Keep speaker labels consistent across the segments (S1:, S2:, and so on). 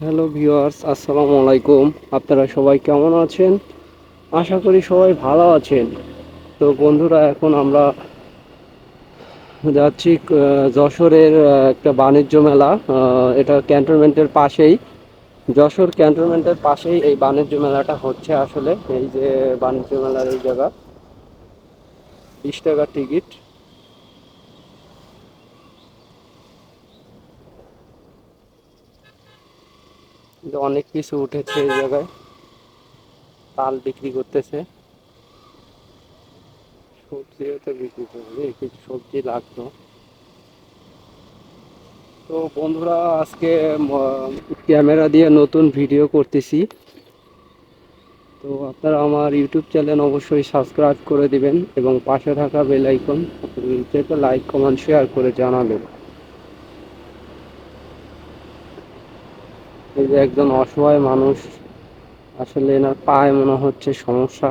S1: Hello viewers, আসসালামু আলাইকুম। আপনারা সবাই কেমন আছেন? আশা করি সবাই ভালো আছেন। তো বন্ধুরা, এখন আমরা যাচ্ছি যশোরের একটা বাণিজ্য মেলা। এটা ক্যান্টনমেন্টের পাশেই। যশোর ক্যান্টনমেন্টের পাশেই এই বাণিজ্য মেলাটা হচ্ছে আসলে। এই যে বাণিজ্য মেলার এই জায়গা, বিশ টাকার টিকিট। অনেক কিছু উঠেছে এই জায়গায়। তাল বিক্রি করতেছে। সবজিও তো বিক্রি করবে কিছু সবজি লাগতো। তো বন্ধুরা, আজকে ক্যামেরা দিয়ে নতুন ভিডিও করতেছি। তো আপনারা আমার ইউটিউব চ্যানেল অবশ্যই সাবস্ক্রাইব করে দিবেন এবং পাশে থাকা bell icon like, comment, share করে জানাবেন। এই যে একজন অসহায় মানুষ, আসলে এনার পায়ে মনে হচ্ছে সমস্যা।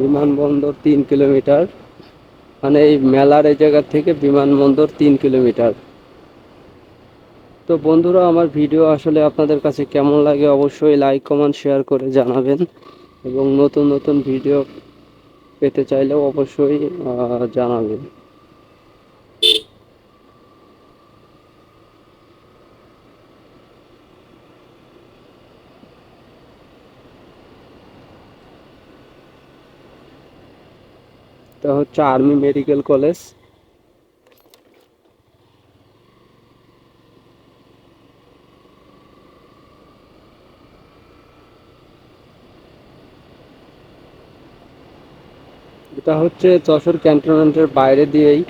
S1: বিমানবন্দর তিন কিলোমিটার মানে এই মেলার এই জায়গা থেকে বিমানবন্দর তিন কিলোমিটার। তো বন্ধুরা, আমার ভিডিও আসলে আপনাদের কাছে কেমন লাগে অবশ্যই লাইক কমেন্ট শেয়ার করে জানাবেন। এবং নতুন নতুন ভিডিও পেতে চাইলেও অবশ্যই জানাবেন। এটা হচ্ছে আর্মি মেডিকেল কলেজ এটা হচ্ছে যশোর ক্যান্টনমেন্টের বাইরে দিয়েই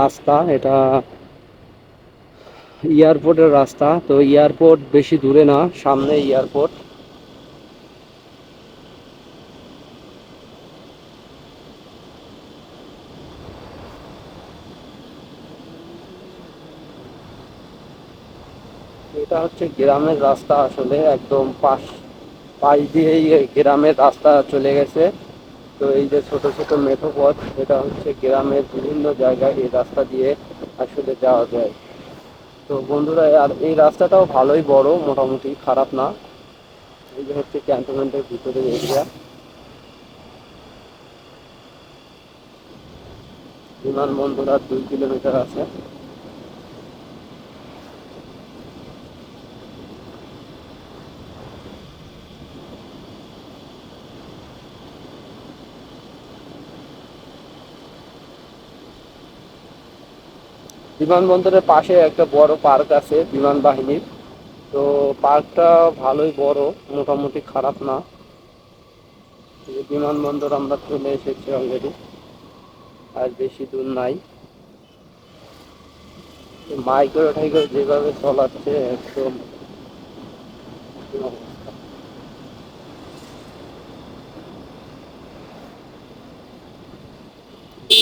S1: রাস্তা। এটা এয়ারপোর্টের রাস্তা, তো এয়ারপোর্ট বেশি দূরে না, সামনে এয়ারপোর্ট। এটা হচ্ছে গ্রামের রাস্তা আসলে একদম পাশ পাশ দিয়েই গ্রামের রাস্তা চলে গেছে। তো এই যে ছোট ছোট মেঠো পথ এটা হচ্ছে গ্রামের বিভিন্ন জায়গায় এই রাস্তা দিয়ে আসলে যাওয়া যায়। তো বন্ধুরা, আর এই রাস্তাটাও ভালোই বড়, মোটামুটি খারাপ না। এই যে হচ্ছে ক্যান্টনমেন্টের ভিতরে এরিয়া বিমানবন্দর আর দুই কিলোমিটার আছে। বিমানবন্দরের পাশে একটা বড় পার্ক আছে বিমান বাহিনীর। তো পার্কটা ভালোই বড়, মোটামুটি খারাপ না। বিমানবন্দর আমরা চলে এসেছি অলরেডি আর বেশি দূর নাই। মাইক্রো টাইক্রো যেভাবে চলাচ্ছে, একদম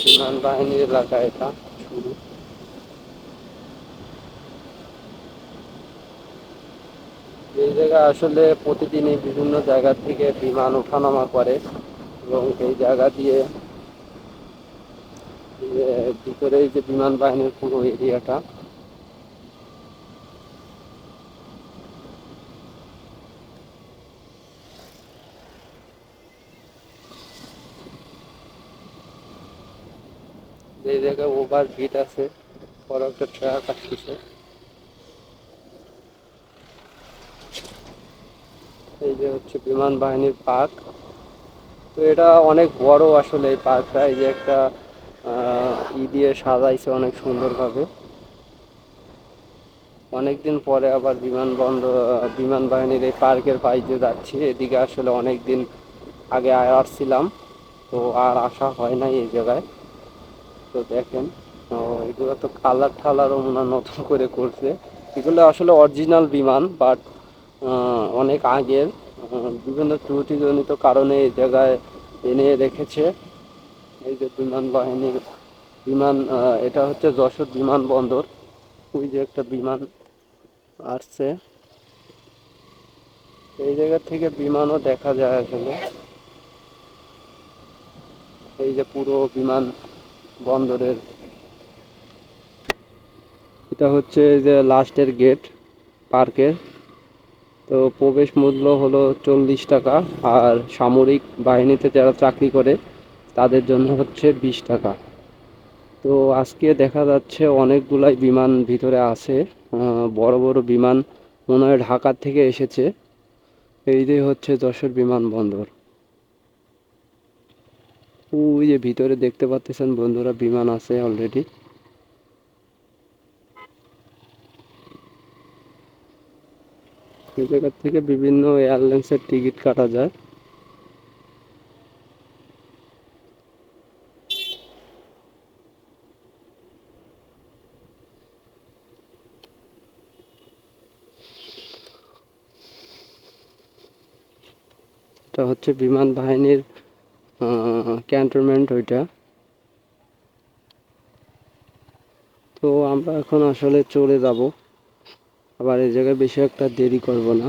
S1: বিমান বাহিনীর এলাকা এটা শুরু জায়গায় আসলে প্রতিদিনই বিভিন্ন জায়গা থেকে বিমান ওঠানামা করে এবং এই জায়গা দিয়ে ভিতরে যে বিমান বাহিনীর পুরো এরিয়াটা। এই জায়গায় ওভার ভিট আছে, বড় একটা ট্রাক আসতেছে এই যে হচ্ছে বিমান বাহিনীর পার্ক। তো এটা অনেক বড় আসলে এই পার্কটা। এই যে একটা ই দিয়ে সাজাইছে অনেক সুন্দরভাবে। অনেকদিন পরে আবার বিমানবন্দর বিমান বাহিনীর এই পার্কের বাইরে যাচ্ছি। এদিকে আসলে অনেক দিন আগে আসছিলাম, তো আর আসা হয় নাই এই জায়গায়। তো দেখেন, তো এগুলো তো কালার ঠালারও মনে নতুন করে করছে। এগুলো আসলে অরিজিনাল বিমান বাট অনেক আগের বিভিন্ন ত্রুটিজনিত কারণে এই জায়গায় এনে রেখেছে। এই যে বিমান বাহিনীর বিমান এটা হচ্ছে যশোর বিমানবন্দর ওই যে একটা বিমান আসছে। এই জায়গা থেকে বিমানও দেখা যায় আসলে। এই যে পুরো বিমান বন্দরের, এটা হচ্ছে যে লাস্টের গেট, পার্কের। তো প্রবেশ মূল্য হলো চল্লিশ টাকা আর সামরিক বাহিনীতে যারা চাকরি করে, তাদের জন্য হচ্ছে বিশ টাকা। তো আজকে দেখা যাচ্ছে অনেকগুলাই বিমান ভিতরে আছে বড় বড় বিমান মনে হয় ঢাকার থেকে এসেছে। এই যে হচ্ছে যশোর বিমানবন্দর ওই যে ভিতরে দেখতে পাচ্ছেন বন্ধুরা, বিমান আছে অলরেডি এই জায়গা থেকে বিভিন্ন এয়ারলাইন্সের টিকিট কাটা যায়। এটা হচ্ছে বিমান বাহিনীর ক্যান্টনমেন্ট ওইটা। তো আমরা এখন আসলে চলে যাব। আবার এই জায়গায় বেশি একটা দেরি করব না।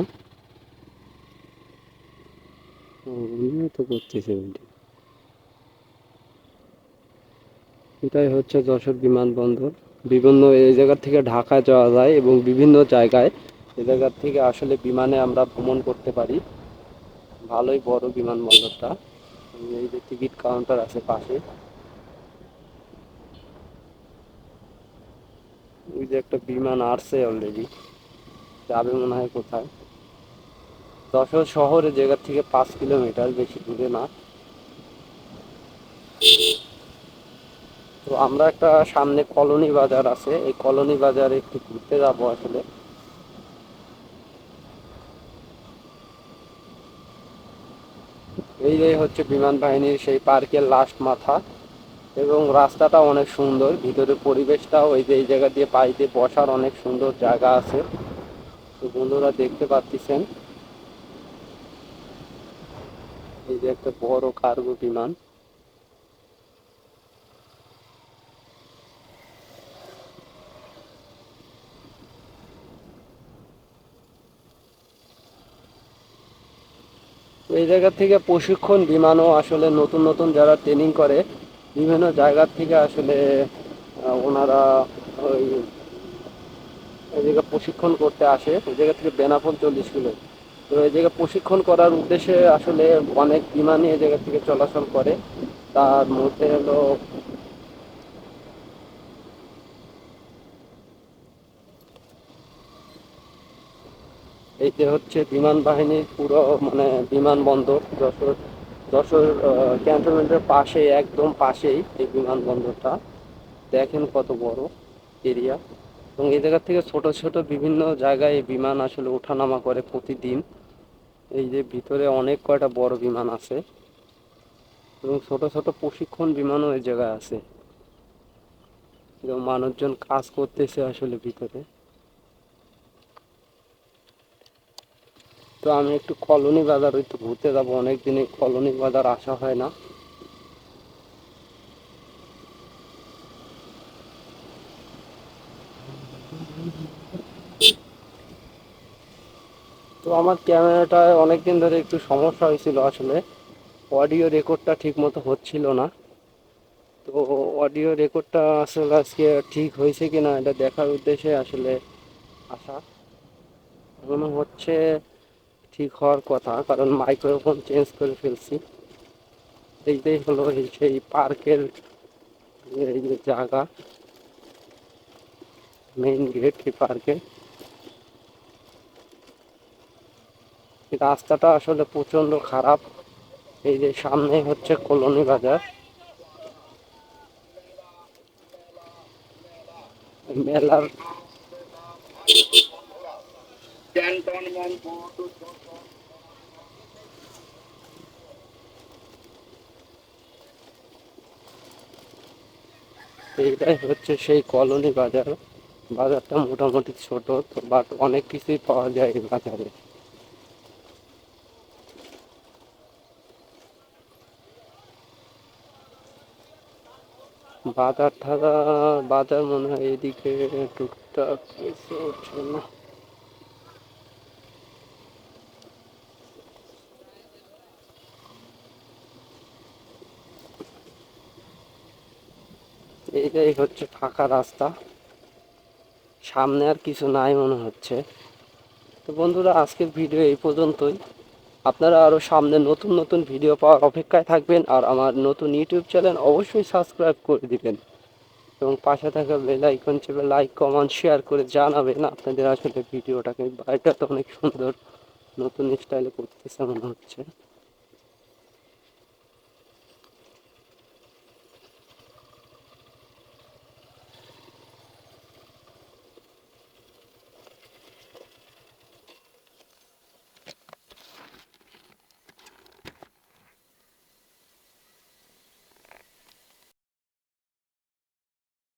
S1: এটাই হচ্ছে যশোর বিমানবন্দর। বিভিন্ন এই জায়গা থেকে ঢাকা যাওয়া যায় এবং বিভিন্ন জায়গায় এ জায়গা থেকে আসলে বিমানে আমরা ভ্রমণ করতে পারি। ভালোই বড় বিমানবন্দরটা। এই যে টিকিট কাউন্টার আছে পাশে। ওই যে একটা বিমান আসছে অলরেডি যাবে মনে হয় কোথায়? যশোর শহরের জায়গা থেকে পাঁচ কিলোমিটার, বেশি দূরে না। তো আমরা একটা সামনে কলোনি বাজার আছে। এই কলোনি বাজারে একটু ঘুরতে যাব আসলে। এই যে হচ্ছে বিমান বাহিনীর সেই পার্কের লাস্ট মাথা এবং রাস্তাটা অনেক সুন্দর। ভিতরে পরিবেশটাও এই যে এই জায়গা দিয়ে পাই দিয়ে বসার অনেক সুন্দর জায়গা আছে। তো বন্ধুরা দেখতে পাচ্ছেন? এই যে একটা বড় কার্গো বিমান। এই জায়গা থেকে প্রশিক্ষণ বিমানও আসলে নতুন নতুন যারা ট্রেনিং করে, বিভিন্ন জায়গার থেকে আসলে ওনারা ওই এই জায়গায় প্রশিক্ষণ করতে আসে, ওই জায়গা থেকে বেনাপোল চল্লিশ কিলো। তো এই জায়গায় প্রশিক্ষণ করার উদ্দেশ্যে আসলে অনেক বিমানই এই জায়গা থেকে চলাচল করে। তার মধ্যে হলো এই যে হচ্ছে বিমান বাহিনীর পুরো মানে বিমানবন্দর, যশোর যশোর ক্যান্টনমেন্টের পাশে একদম পাশেই এই বিমানবন্দরটা। দেখেন কত বড় এরিয়া এবং এই জায়গা থেকে ছোট ছোট বিভিন্ন জায়গায় বিমান আসলে ওঠানামা করে প্রতিদিন। এই যে ভিতরে অনেক কয়টা বড় বিমান আছে। এবং ছোট ছোট প্রশিক্ষণ বিমানও এই জায়গায় আছে। মানুষজন কাজ করতেছে আসলে ভিতরে। তো আমি একটু কলোনি বাজার, ওই একটু ঘুরতে যাব। অনেকদিন এই কলোনি বাজার আসা হয় না। আমার ক্যামেরাটায় অনেকদিন ধরে একটু সমস্যা হয়েছিল আসলে। অডিও রেকর্ডটা ঠিক মতো হচ্ছিল না। তো অডিও রেকর্ডটা আসলে আজকে ঠিক হয়েছে কি না এটা দেখার উদ্দেশ্যে আসলে আসা। মনে হচ্ছে ঠিক হওয়ার কথা, কারণ মাইক্রোফোন চেঞ্জ করে ফেলছি। এইটাই হলো সেই পার্কের জায়গা মেইন গেট এই পার্কের রাস্তাটা আসলে প্রচণ্ড খারাপ। এই যে সামনে হচ্ছে কলোনি বাজার। মেলার এইটাই হচ্ছে সেই কলোনি বাজার। বাজারটা মোটামুটি ছোট, তো বাট অনেক কিছুই পাওয়া যায় এই বাজারে। বাজার ঠাজা বাজার মনে হয় এদিকে টুকটাক না। এইটাই হচ্ছে ফাঁকা রাস্তা। সামনে আর কিছু নাই মনে হচ্ছে। তো বন্ধুরা, আজকের ভিডিও এই পর্যন্তই। আপনারা আরও সামনে নতুন নতুন ভিডিও পাওয়ার অপেক্ষায় থাকবেন, আর আমার নতুন ইউটিউব চ্যানেল অবশ্যই সাবস্ক্রাইব করে দিবেন। এবং পাশে থাকা বেল আইকন চেপে লাইক কমেন্ট শেয়ার করে জানাবেন আপনাদের আসলে ভিডিওটাকে বাড়িটা তো অনেক সুন্দর, নতুন স্টাইলে করতেছে মনে হচ্ছে।